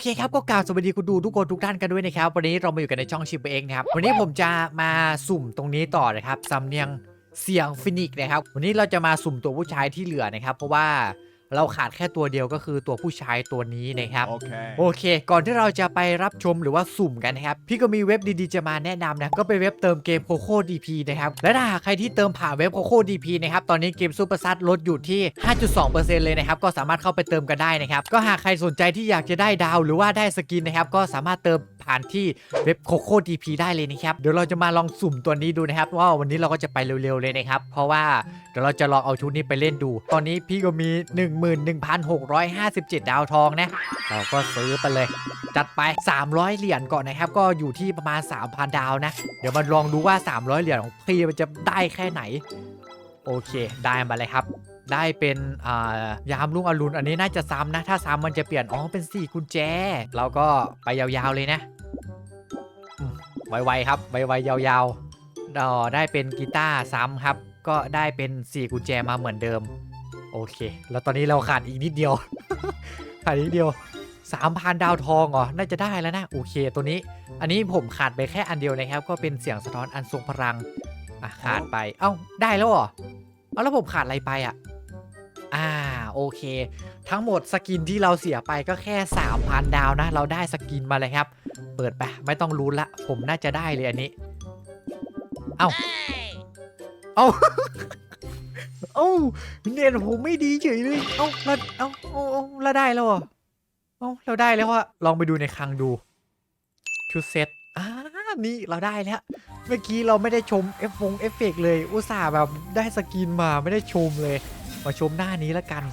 เคครับก็กล่าวสวัสดีคุณดูทุกคนทุกท่านกันด้วยนะครับ วันนี้เรามาอยู่กันในช่องชิปเองนะครับ วันนี้ผมจะมาสุ่มตรงนี้ต่อนะครับสำเนียงเสียงฟินิกนะครับ วันนี้เราจะมาสุ่มตัวผู้ชายที่เหลือนะครับ เพราะว่า เราขาดแค่ตัวเดียวก็คือตัวผู้ชายตัวนี้นะครับ Okay. โอเค ก่อนที่เราจะไปรับชมหรือว่าสุ่มกันนะครับพี่ก็มีเว็บดีๆจะมาแนะนำนะก็เป็นเว็บเติมเกมโคโค่ดีพีนะครับและถ้าหากใครที่เติมผ่านเว็บโคโค่ดีพีนะครับตอนนี้เกมซูเปอร์ซัดลดอยู่ที่ 5.2%เลยนะครับก็สามารถเข้าไปเติมกันได้นะครับก็หากใครสนใจที่อยากจะได้ดาว หรือว่าได้สกินนะครับก็สามารถเติม ผ่านที่เว็บโคโค่ดีพีได้เลยนะครับ เดี๋ยวเราจะมาลองสุ่มตัวนี้ดูนะครับ ว่าวันนี้เราก็จะไปเร็วๆเลยนะครับ เพราะว่าเดี๋ยวเราจะลองเอาชุดนี้ไปเล่นดู ตอนนี้พี่ก็มี 11,657 ดาวทองนะ เราก็ซื้อไปเลย จัดไป 300 เหรียญก่อนนะครับ ก็อยู่ที่ประมาณ 3,000 ดาวนะ เดี๋ยวมาลองดูว่า 300 เหรียญของพี่มันจะได้แค่ไหน โอเค ได้มาเลยครับได้เป็นยามลุงอรุณอันนี้น่าจะซ้ำนะ ถ้าซ้ำมันจะเปลี่ยน อ๋อ เป็น 4 กุญแจ เราก็ไปยาวๆเลยนะ ไวๆครับไวๆยาวๆดอได้เป็นกีตาร์ซ้ำครับ ก็ได้เป็น 4 กุญแจมาเหมือนเดิม โอเค แล้วตอนนี้เราขาดอีกนิดเดียว ขาดอีกนิดเดียว3,000ดาวทองเหรอ น่าจะได้แล้วนะ โอเค ตัวนี้ อันนี้ผมขาดไปแค่อันเดียวนะครับ ก็เป็นเสียงสะท้อนอันทรงพลัง อะ ขาดไป เอ้า ได้แล้วเหรอ เอาแล้วผมขาดอะไรไปอะ อ่า โอเค ทั้งหมดสกินที่เราเสียไปก็แค่ 3,000 ดาวนะ เราได้สกินมาเลยครับ เปิดไปไม่ต้องรู้ละ ผมน่าจะได้เลยอันนี้ เอ้า เอ้า เอ้าเน็ตผมไม่ดีเฉยเลย เอ้าแล้วเอ้าเอ้าเอ้าแล้วได้แล้วเหรอเอ้าเราได้แล้วอะลองไปดูในคลังดู ชุดเซ็ตอ่านี่เราได้แล้ว เมื่อกี้เราไม่ได้ชมเอฟฟงเอฟเฟกต์เลย อุตส่าห์แบบได้สกินมาไม่ได้ชมเลย มาชมหน้านี้แล้วกัน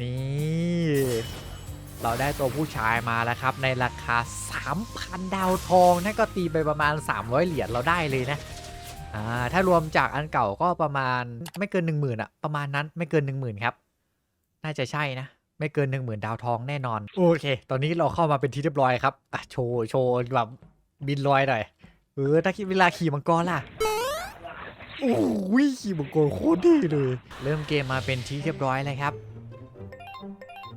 นี่ เราได้ตัวผู้ชายมาแล้วครับ ในราคา 3,000 ดาวทองนั่นก็ตีไปประมาณ 300 เหรียญเราได้เลยนะอ่าถ้ารวมจากอันเก่าก็ประมาณไม่เกิน 1 0,000อะประมาณนั้นไม่เกิน 1 0,000ครับ น่าจะใช่นะ ไม่เกิน 1 0,000 ดาวทองแน่นอน โอเค ตอนนี้เราเข้ามาเป็นที่เรียบร้อยครับอะโชว์โชว์แบบบินลอยหน่อยเออถ้าคิดเวลาขี่มังกรล่ะโอ้ยขี่มังกรโคตรดีเลย เริ่มเกมมาเป็นที่เรียบร้อยเลยครับ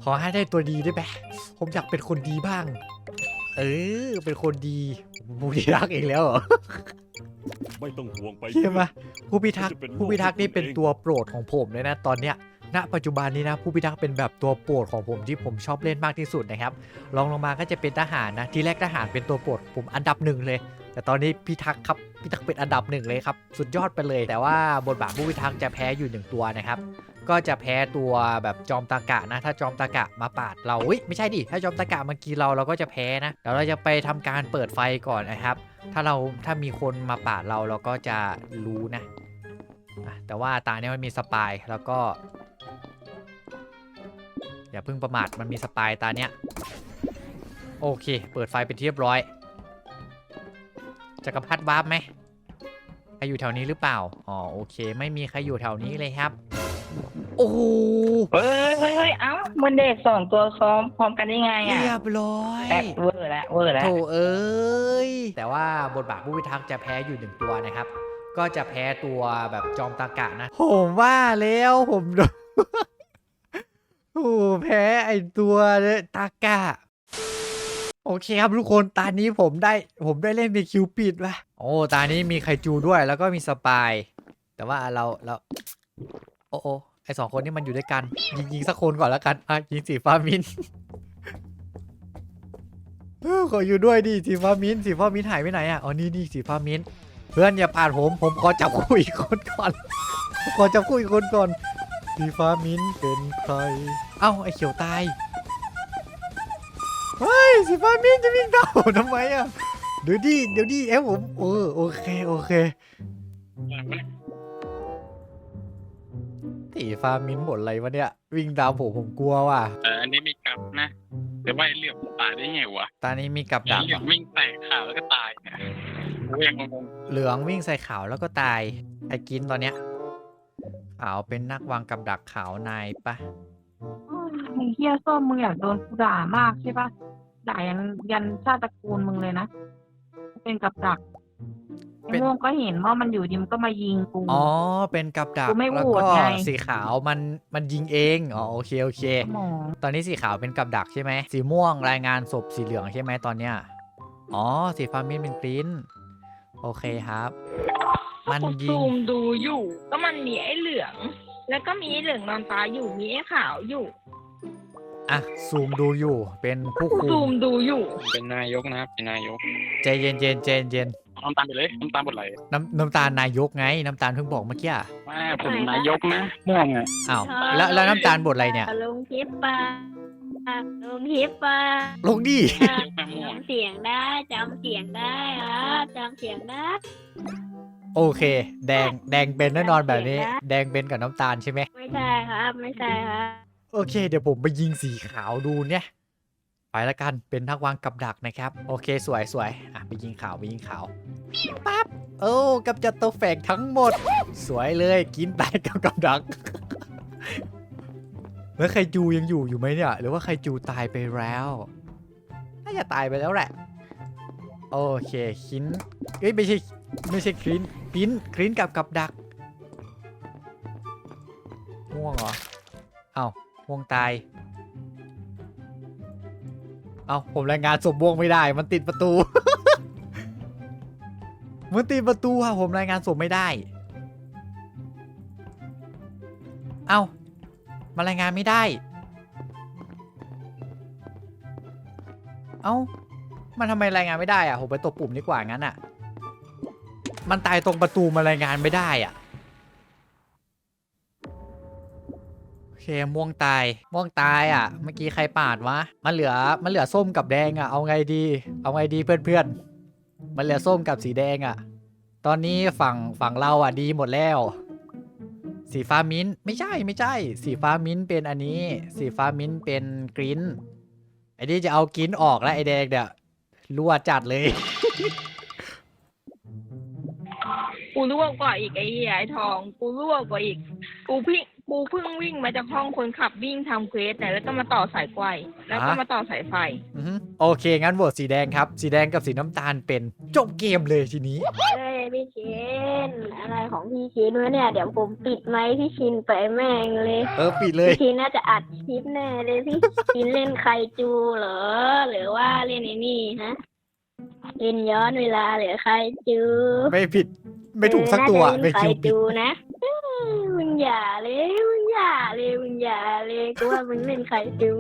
ขอให้ได้ตัวดีได้ไหมผมอยากเป็นคนดีบ้าง เออ เป็นคนดีมูดีรักเองแล้วเหรอไม่ต้องห่วงไปใช่ไหมผู้พิทักษ์จะเป็นผู้พิทักษ์นี่เป็นเองตัวโปรดของผมเลยนะตอนเนี้ยณปัจจุบันนี้นะผู้พิทักษ์เป็นแบบตัวโปรดของผมที่ผมชอบเล่นมากที่สุดนะครับรองลงมาก็จะเป็นทหารนะ ทีแรกทหารเป็นตัวโปรดผมอันดับหนึ่งเลย แต่ตอนนี้พิทักษ์ครับพิทักษ์เป็นอันดับหนึ่งเลยครับ สุดยอดไปเลย แต่ว่าบทบาทผู้พิทักษ์จะแพ้อยู่หนึ่งตัวนะครับ ก็จะแพ้ตัวแบบจอมตากะนะ ถ้าจอมตากะมาปาดเราอุ้ยไม่ใช่ดิ ถ้าจอมตากะมากินเราเราก็จะแพ้นะเดี๋ยวเราจะไปทำการเปิดไฟก่อนนะครับ ถ้าเราถ้ามีคนมาปาดเราเราก็จะรู้นะแต่ว่าตาเนี้ยมันมีสปายแล้วก็ อย่าเพิ่งประมาทมันมีสปายตาเนี้ยโอเค เปิดไฟเป็นเรียบร้อยจักรพรรดิวาร์ปไหมใครอยู่แถวนี้หรือเปล่า อ๋อ โอเค ไม่มีใครอยู่แถวนี้เลยครับ โอ้โหเฮ้ยเฮ้ยเฮ้ยเอ้ามันเด็กสองตัวซ้อมพร้อมกันได้ไงอะเรียบร้อยแอบเวอร์แล้วเวอร์แล้วโถเอ้ย แต่ว่าบทบาทผู้พิทักษ์จะแพ้อยู่หนึ่งตัวนะครับ ก็จะแพ้ตัวแบบจอมตากะนะ ผมว่าแล้วผมโดนโอ้แพ้ไอตัวตากะโอเคครับทุกคนตานี้ผมได้ผมได้เล่นเป็นคิวปิดว่ะโอ้ตานี้มีไคจูด้วยแล้วก็มีสปาย แต่ว่าเราเราโอ้โอ ไอสองคนนี้มันอยู่ด้วยกัน ยิงยิงสักคนก่อนแล้วกันอะยิงสีฟ้ามินขออยู่ด้วยดิสีฟ้ามินสีฟ้ามินหายไปไหนอะอ๋อนี่นี่สีฟ้ามินเพื่อนอย่าปาดผมผมขอจับคู่อีกคนก่อนขอจับคู่อีกคนก่อนสีฟ้ามินเป็นใคร เอ้าไอเขียวตายเฮ้ยสีฟ้ามินจะวิ่งเต่าทำไมอะเดี๋ยวดิเดี๋ยวดิเอ้ผมเออโอเคโอเค สีฟามิ้นท์หมดอะไรวะเนี่ย วิ่งตามผมผมกลัวว่ะเอออันนี้มีกลับนะแต่ว่าไอ้เหลี่ยมตายได้ไงวะตอนนี้มีกับไอ้ดักเหลี่ยมวิ่งแตกขาแล้วก็ตายเนี่ยกูยังงงเหลืองวิ่งใส่ขาวแล้วก็ตายไอ้กินตอนเนี้ยขาวเป็นนักวางกับดักขาวนายปะไอ้เฮียส้มมึงอยากโดนกูด่ามากใช่ปะด่ายันยันชาติตระกูลมึงเลยนะ เป็นกับดัก ไอไอ้ม่วงก็เห็นว่ามันอยู่ดีมันก็มายิงกู อ๋อ เป็นกับดักกูไม่แล้วโหวตก็ไง สีขาวมันมันยิงเอง อ๋อโอเคโอเคหมอตอนนี้สีขาวเป็นกับดักใช่ไหม สีม่วงรายงานศพสีเหลืองใช่ไหมตอนเนี้ย อ๋อ สีฟ้ามินเป็นกรีนโอเคครับ มันยิซูง มดูอยู่ ก็มันมีไอ้เหลือง แล้วก็มีไอ้เหลืองนอนตายอยู่ มีไอ้ขาวอยู่ อะ ซูมดูอยู่ เป็นผู้กูคุซูมมดูอยู่ เป็นนายกนะครับเป็นนายก ใจเย็นเย็นๆใจเย็น น้ำตาลไปเลยน้ำตาลบดไหลน้ำน้ำตาลนายกไง น้ำตาลเพิ่งบอกเมื่อกี้อะแม่ผมนายกนะม่วงอะอ้าวแล้วแล้วน้ำตาลบทอะไรเนี่ย ลงคลิปปะลงคลิปปะลงดินายกแม่ม่วงจำเสียงได้จำเสียงได้ครับจำเสียงได้ โอเค แดงแดงเป็นแน่นอนแบบนี้ แดงเป็นกับน้ำตาลใช่ไหมไม่ใช่ครับ ไม่ใช่ครับโอเค เดี๋ยวผมไปยิงสีขาวดูเนี่ย ไปแล้วกันเป็นนักวางกับดักนะครับ โอเคสวยสวยอะไปยิงขาวไปยิงขาว ปั๊บโอ้กับจัดตัวแฝกทั้งหมด สวยเลยกินตายกับกับดัก แล้วใครจูยังอยู่อยู่ไหมเนี่ย หรือว่าใครจูตายไปแล้วน่าจะตายไปแล้วแหละ โอเคคินเอ้ยไม่ใช่ไม่ใช่ครินครินครินกับกับดักม่วงเหรอ เอ้าม่วงตาย เอ้าผมรายงานศพม่วงไม่ได้ มันติดประตู มันติดประตูอะผมรายงานศพไม่ได้ เอ้ามารายงานไม่ได้ เอ้ามันทำไมรายงานไม่ได้อะผมไปตบปุ่มดีกว่างั้นอะมันตายตรงประตูมารายงานไม่ได้อะโอเคม่วงตายม่วงตายอะ เมื่อกี้ใครปาดวะมันเหลือมันเหลือส้มกับแดงอะ เอาไงดี เอาไงดีเพื่อนๆ มันเหลือส้มกับสีแดงอะ ตอนนี้ฝั่งฝั่งเราอะดีหมดแล้ว สีฟ้ามิ้นท์ไม่ใช่ไม่ใช่ สีฟ้ามิ้นท์เป็นอันนี้ สีฟ้ามิ้นท์เป็นกรีนไอ้นี่จะเอากรีนออกแล้วไอ้แดงเนี่ยรั่วจัดเลย กูรั่วกว่าอีกไอ้เหี้ยไอ้ทอง กูรั่วกว่าอีก กูเพิ่งกูเพิ่งวิ่งมาจากห้องคนขับวิ่งทำเควสเนี่ยแล้วก็มาต่อสายไฟแล้วก็ฮะมาต่อสายไฟ อือฮึโอเค งั้นโหวตสีแดงครับ สีแดงกับสีน้ำตาลเป็นจบเกมเลยทีนี้ เอ้ยพี่ชินอะไรของพี่ชินวะเนี่ย เดี๋ยวผมปิดไมค์พี่ชินไปแม่งเลย เออปิดเลย พี่ชินน่าจะอัดคลิปแน่เลยพี่ ชินเล่นไคจูเหรอ หรือว่าเล่นไอ้นี่ฮะเล่นย้อนเวลาหรือไคจู ไม่ผิด ไม่ถูกสักตัวเออน่าจะไม่เล่นไคคิวผิดจูนะเอ้ยมึงอย่าเลยมึงอย่าเลยมึงอย่าเลยกูว่ามึงเล่นไคจู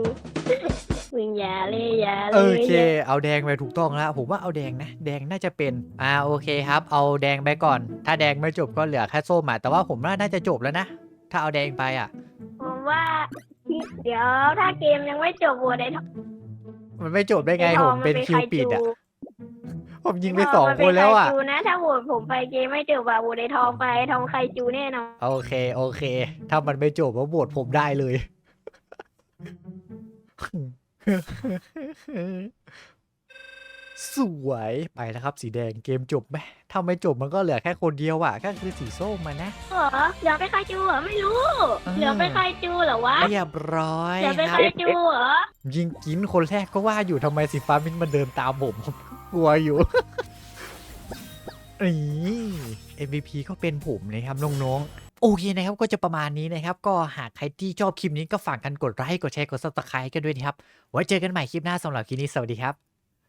มึงอย่าเลยอย่าเลยโอเค เอาแดงไปถูกต้องแล้ว ผมว่าเอาแดงนะ แดงน่าจะเป็น อ่า โอเคครับ เอาแดงไปก่อน ถ้าแดงไม่จบก็เหลือแค่ส้มอะแต่ว่าผมว่าน่าจะจบแล้วนะ ถ้าเอาแดงไปอะ ผมว่าเดี๋ยวถ้าเกมยังไม่จบวัวได้ทมันไม่จบได้ไงทผอมเป็นมัคิวปิดอะไคจู ผมยิงไปสองคนแล้วอะทมัเป็ไคจูนะถ้าโหวตผมไปเกมไม่จบอะโหวตไอ้ทองไปทองไคจูแน่นอนโอเคโอเค ถ้ามันไม่จบก็โหวตผมได้เลย สวยไปแล้วครับ สีแดงเกมจบไหมถ้าไม่จบมันก็เหลือแค่คนเดียวอะก็คือสีส้มมานะ เหรอเหลือไปไคจูเหรอไม่รู้อ่าเหลือไปไคจูเหรอวะเรียบร้อยเหลือไปครัไคบจูเหรอยิงกินคนแรกก็ว่าอยู่ทำไมสีฟ้ามินมันเดินตามผมผม กลัวอยู่ นี่ MVP ก็เป็นผมนะครับน้องๆ โอเคนะครับก็จะประมาณนี้นะครับ ก็หากใครที่ชอบคลิปนี้ก็ฝากกันกดไลค์กดแชร์กดซับสไครต์กันด้วยนะครับ ไว้เจอกันใหม่คลิปหน้าสำหรับคลิปนี้สวัสดีครับ